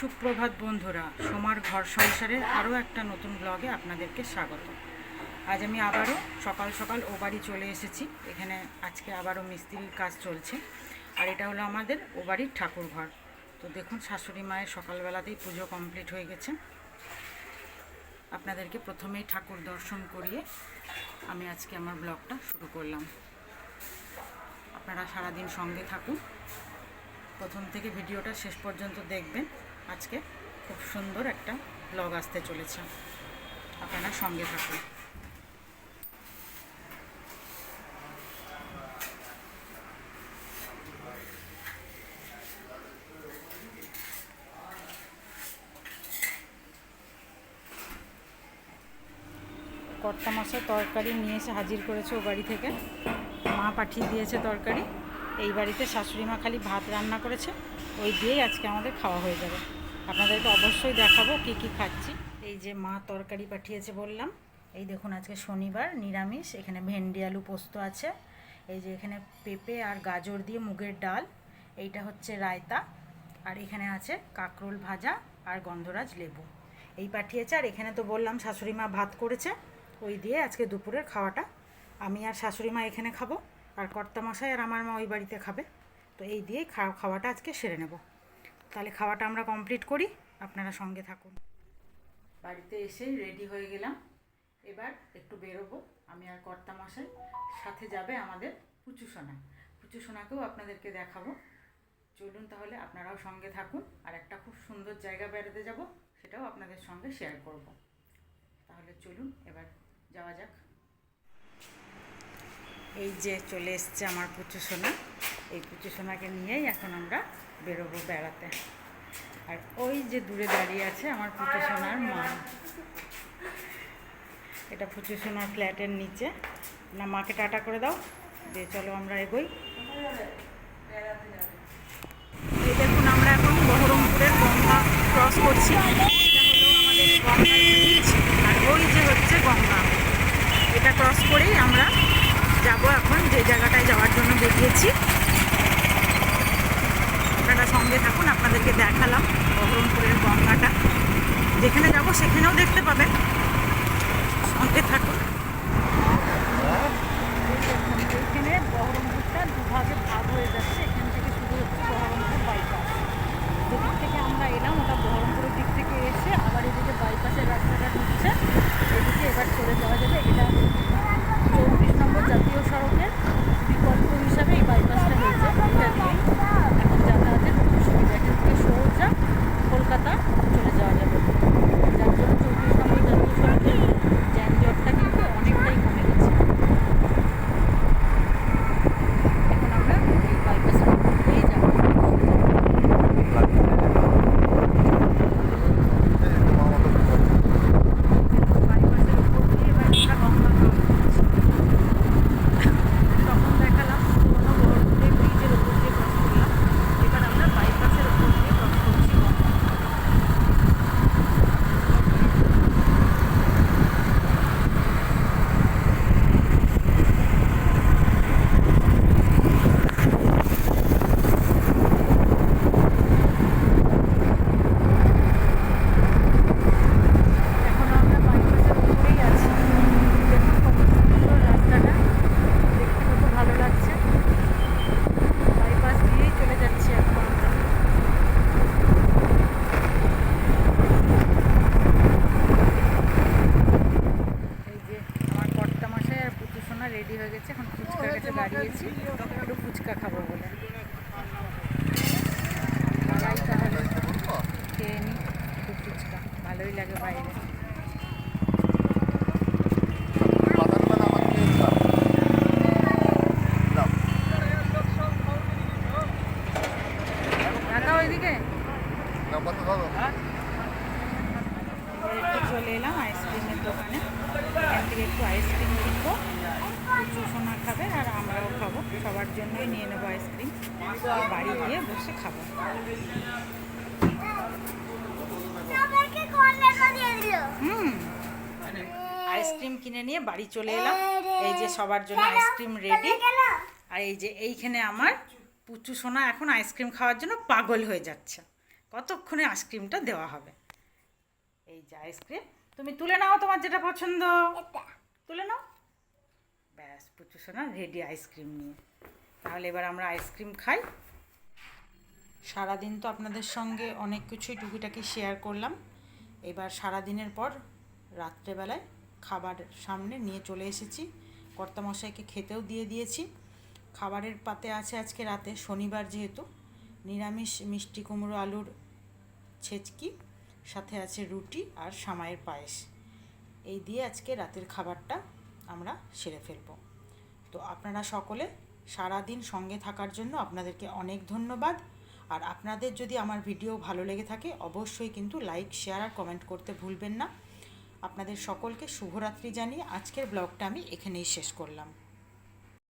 সুপ্রভাত বন্ধুরা, সোমার ঘর সংসারের আরও একটা নতুন ব্লগে আপনাদেরকে স্বাগত। আজ আমি আবারও সকাল সকাল ও বাড়ি চলে এসেছি। এখানে আজকে আবারও মিস্ত্রির কাজ চলছে। আর এটা হলো আমাদের ও বাড়ির ঠাকুর ঘর। তো দেখুন, শাশুড়ি মায়ের সকালবেলাতেই পুজো কমপ্লিট হয়ে গেছে। আপনাদেরকে প্রথমেই ঠাকুর দর্শন করিয়ে আমি আজকে আমার ব্লগটা শুরু করলাম। আপনারা সারাদিন সঙ্গে থাকুন। প্রথম থেকে ভিডিওটা শেষ পর্যন্ত দেখবেন। আজকে খুব সুন্দর একটা ব্লগ আসতে চলেছে। আপনারা সঙ্গে থাকুন। কর্তা মশাই তরকারি নিয়ে এসে হাজির করেছে ও বাড়ি থেকে। মা পাঠিয়ে দিয়েছে তরকারি। এই বাড়িতে শাশুড়ি মা খালি ভাত রান্না করেছে। ওই দিয়েই আজকে আমাদের খাওয়া হয়ে যাবে। আপনাদেরকে অবশ্যই দেখাবো কি কি খাচ্ছি। এই যে মা তরকারি পাঠিয়েছে বললাম। এই দেখুন আজকে শনিবার, নিরামিষ। এখানে ভেন্ডি, আলু পোস্ত আছে। এই যে এখানে পেঁপে আর গাজর দিয়ে মুগের ডাল। এইটা হচ্ছে রায়তা। আর এখানে আছে কাঁকরোল ভাজা আর গন্ধরাজ লেবু। এই পাঠিয়েছে, আর এখানে তো বললাম শাশুড়ি মা ভাত করেছে। ওই দিয়ে আজকে দুপুরের খাওয়াটা। আমি আর শাশুড়ি মা এখানে খাব। আর কর্তামশাই আর আমার মা ওই বাড়িতে খাবে। তো এই দিয়েই খাওয়া খাওয়াটা আজকে সেরে নেব। তাহলে খাওয়াটা আমরা কমপ্লিট করি, আপনারা সঙ্গে থাকুন। বাড়িতে এসে রেডি হয়ে গেলাম। এবার একটু বেরোবো। আমি আর কর্তামশাই সাথে যাবে আমাদের পুচু সোনা পুচু সোনাকেও আপনাদেরকে দেখাবো। চলুন তাহলে আপনারাও সঙ্গে থাকুন। আর একটা খুব সুন্দর জায়গা বেড়াতে যাব, সেটাও আপনাদের সঙ্গে শেয়ার করব। তাহলে চলুন, এবার যাওয়া যাক। এই যে চলে এসছে আমার পুচু সোনা এই পুচু সোনাকে নিয়েই এখন আমরা বেরোবো বেড়াতে। আর ওই যে দূরে দাঁড়িয়ে আছে আমার পুচু সোনার মা। এটা পুচু সোনার ফ্ল্যাটের নিচে। না, মাকে টাটা করে দাও। দিয়ে চলো আমরা এগোই। এই দেখুন, আমরা এখন বহরমপুরের গঙ্গা ক্রস করছি। আমাদের ব্রিজ আর ওই যে হচ্ছে গঙ্গা। এটা ক্রস করেই আমরা যাব এখন। যে জায়গাটায় যাওয়ার জন্য বেরিয়েছি। সঙ্গে থাকুন আপনাদেরকে দেখালাম বহরমপুরের গঙ্গাটা। যেখানে যাব সেখানেও দেখতে পাবেন। এবার একটু চলে এলাম আইসক্রিমের দোকানে। থেকে একটু আইসক্রিম কিনবো। সোনা খাবে আর আমরাও খাব। সবার জন্যই নিয়ে নেব আইসক্রিম। বাড়ি গিয়ে বসে খাব। হুম। আইসক্রিম কিনে নিয়ে বাড়ি চলে এলাম। এই যে সবার জন্য আইসক্রিম রেডি আর এই যে এইখানে আমার পুচু সোনা এখন আইসক্রিম খাওয়ার জন্য পাগল হয়ে যাচ্ছে। কতক্ষণে আইসক্রিমটা দেওয়া হবে? এই যে আইসক্রিম। তুমি তুলে নাও তোমার যেটা পছন্দ। তুলে নাও। ব্যাস পুচু সোনা রেডি আইসক্রিম নিয়ে। তাহলে এবার আমরা আইসক্রিম খাই। সারাদিন তো আপনাদের সঙ্গে অনেক কিছুই টুকিটাকি শেয়ার করলাম। এবার সারা দিনের পর রাত্রেবেলায় খাবার সামনে নিয়ে চলে এসেছি। কর্তামশাইকে খেতেও দিয়ে দিয়েছি। খাবারের পাতে আছে আজকে রাতে, শনিবার যেহেতু। নিরামিষ মিষ্টি কুমড়ো আলুর ছেচকি, সাথে আছে রুটি আর সামাইয়ের পায়েস। এই দিয়ে আজকে রাতের খাবারটা আমরা সেরে ফেলব। তো আপনারা সকলে সারা দিন সঙ্গে থাকার জন্য আপনাদেরকে অনেক ধন্যবাদ। আর আপনাদের যদি আমার ভিডিও ভালো লেগে থাকে, অবশ্যই কিন্তু লাইক, শেয়ার আর কমেন্ট করতে ভুলবেন না। আপনাদের সকলকে শুভরাত্রি জানিয়ে আজকের ব্লগটা আমি এখানেই শেষ করলাম।